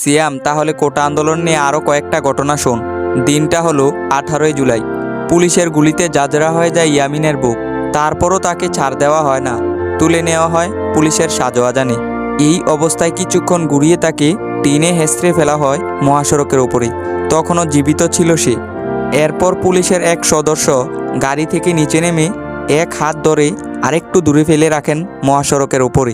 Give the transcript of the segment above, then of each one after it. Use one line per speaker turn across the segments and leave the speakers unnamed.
সিয়াম, তাহলে কোটা আন্দোলন নিয়ে আরও কয়েকটা ঘটনা শোন। দিনটা হলো আঠারোই জুলাই। পুলিশের গুলিতে জাজরা হয়ে যায় ইয়ামিনের বুক তারপরও তাকে ছাড় দেওয়া হয় না। তুলে নেওয়া হয় পুলিশের সাজোয়াজানে এই অবস্থায় কিছুক্ষণ ঘুরিয়ে তাকে টিনে হেসড়ে ফেলা হয় মহাসড়কের ওপরে তখনও জীবিত ছিল সে। এরপর পুলিশের এক সদস্য গাড়ি থেকে নিচে নেমে এক হাত ধরে আরেকটু দূরে ফেলে রাখেন মহাসড়কের ওপরে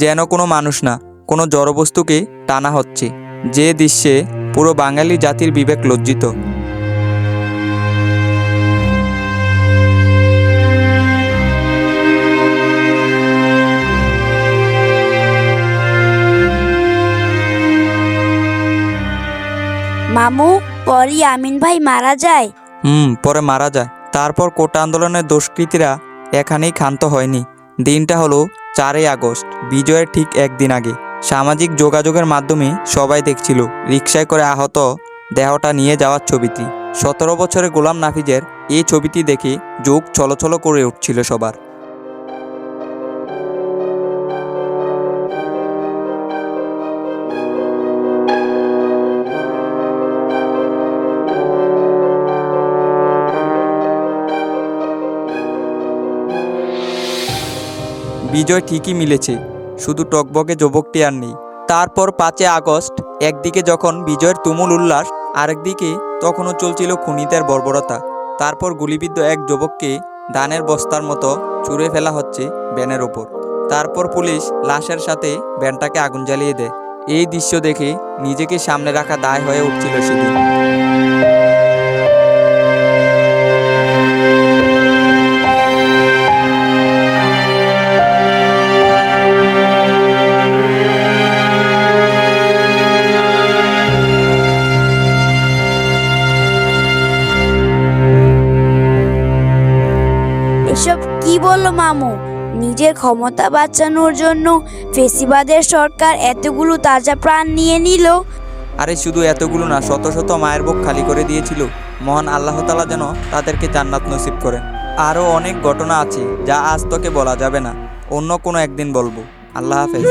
যেন কোনো মানুষ না, কোনো জড়বস্তুকে টানা হচ্ছে। যে দৃশ্যে পুরো বাঙালি জাতির বিবেক লজ্জিত।
মামু পরই আমিন ভাই মারা যায়।
হুম পরে মারা যায়। তারপর কোটা আন্দোলনের দুষ্কৃতীরা এখানেই ক্ষান্ত হয়নি। দিনটা হলো চারই আগস্ট বিজয়ের ঠিক একদিন আগে। সামাজিক যোগাযোগের মাধ্যমে সবাই দেখছিল রিক্সায় করে আহত দেহটা নিয়ে যাওয়ার ছবিটি। সতেরো বছরের গোলাম নাফিজের এই ছবিটি দেখে যোগ চলচল করে উঠছিল সবার। বিজয় ঠিকই মিলেছে। শুধু টকবকে যুবকটি আর নেই। তারপর পাঁচে আগস্ট, একদিকে যখন বিজয়ের তুমুল উল্লাস, আরেকদিকে তখনও চলছিল খুনিদের বর্বরতা। তারপর গুলিবিদ্ধ এক যুবককে ধানের বস্তার মতো ছুঁড়ে ফেলা হচ্ছে ব্যানের ওপর। তারপর পুলিশ লাশের সাথে ব্যানটাকে আগুন জ্বালিয়ে দেয়। এই দৃশ্য দেখে নিজেকে সামনে রাখা দায় হয়ে উঠছিল সেদিন।
এসব কি বলল মামু? নিজের ক্ষমতা বাঁচানোর জন্য ফেসিবাদের সরকার এতগুলো তাজা প্রাণ নিয়ে নিল।
আরে শুধু এতগুলো না, শত শত মায়ের বুক খালি করে দিয়েছিল। মহান আল্লাহ তালা যেন তাদেরকে জান্নাত নসিব করেন। আরও অনেক ঘটনা আছে যা আজ তোকে বলা যাবে না। অন্য কোনো একদিন বলব। আল্লাহ হাফেজ।